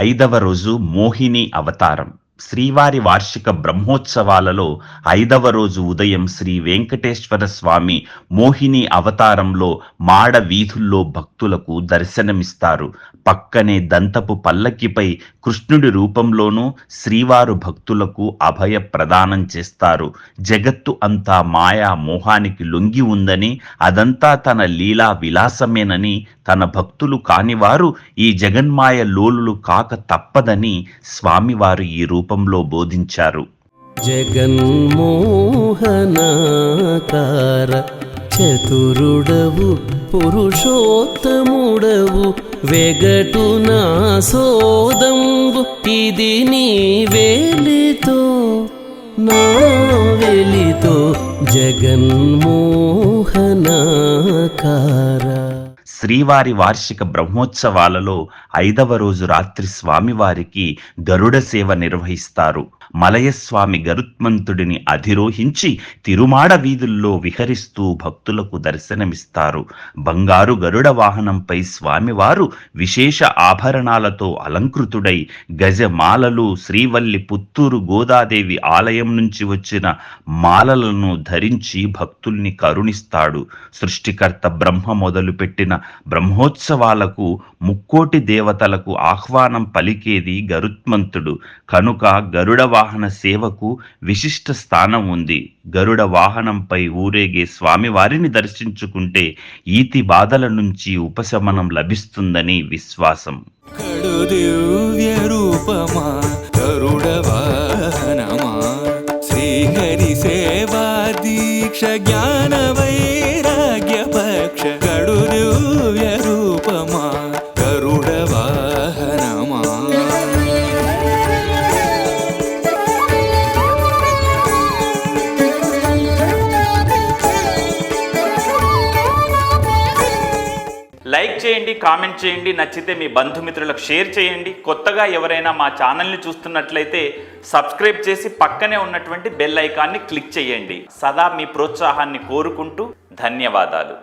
ఐదవ రోజు మోహిని అవతారం. శ్రీవారి వార్షిక బ్రహ్మోత్సవాలలో ఐదవ రోజు ఉదయం శ్రీ వెంకటేశ్వర స్వామి మోహిని అవతారంలో మాడ వీధుల్లో భక్తులకు దర్శనమిస్తారు. పక్కనే దంతపు పల్లకిపై కృష్ణుడి రూపంలోనూ శ్రీవారు భక్తులకు అభయ ప్రదానం చేస్తారు. జగత్తు అంతా మాయా మోహానికి లొంగి ఉందని అదంతా తన లీలా విలాసమేనని తన భక్తులు కానివారు ఈ జగన్మాయ లోలులు కాక తప్పదని స్వామివారు ఈ రూపంలో బోధించారు. జగన్మోహనాకార చతురుడవు పురుషోత్తముడవు వెగటు నా సోదంబు ఇది నీ వేలితో నా వెలితో జగన్మోహనాకార శ్రీవారి వార్షిక బ్రహ్మోత్సవాలలో ఐదవ రోజు రాత్రి స్వామివారికి గరుడ సేవ నిర్వహిస్తారు. మలయస్వామి గరుత్మంతుడిని అధిరోహించి తిరుమాడ వీధుల్లో విహరిస్తూ భక్తులకు దర్శనమిస్తారు. బంగారు గరుడ వాహనంపై స్వామివారు విశేష ఆభరణాలతో అలంకృతుడై గజమాలలు శ్రీవల్లి పుత్తూరు గోదాదేవి ఆలయం నుంచి వచ్చిన మాలలను ధరించి భక్తుల్ని కరుణిస్తాడు. సృష్టికర్త బ్రహ్మ మొదలుపెట్టిన బ్రహ్మోత్సవాలకు ముక్కోటి దేవతలకు ఆహ్వానం పలికేది గరుత్మంతుడు. కనుక గరుడ వాహన సేవకు విశిష్ట స్థానం ఉంది. గరుడ వాహనంపై ఊరేగే స్వామివారిని దర్శించుకుంటే ఈతి బాధల నుంచి ఉపశమనం లభిస్తుందని విశ్వాసం. కడు దివ్య రూపమా వాహనమా? శ్రీహరి సేవా దీక్ష జ్ఞాన వైరాగ్య పక్ష లైక్ చేయండి కామెంట్ చేయండి నచ్చితే మీ బంధుమిత్రులకు షేర్ చేయండి. కొత్తగా ఎవరైనా మా ఛానల్ని చూస్తున్నట్లయితే సబ్స్క్రైబ్ చేసి పక్కనే ఉన్నటువంటి బెల్ ఐకాన్ని క్లిక్ చేయండి. సదా మీ ప్రోత్సాహాన్ని కోరుకుంటూ ధన్యవాదాలు.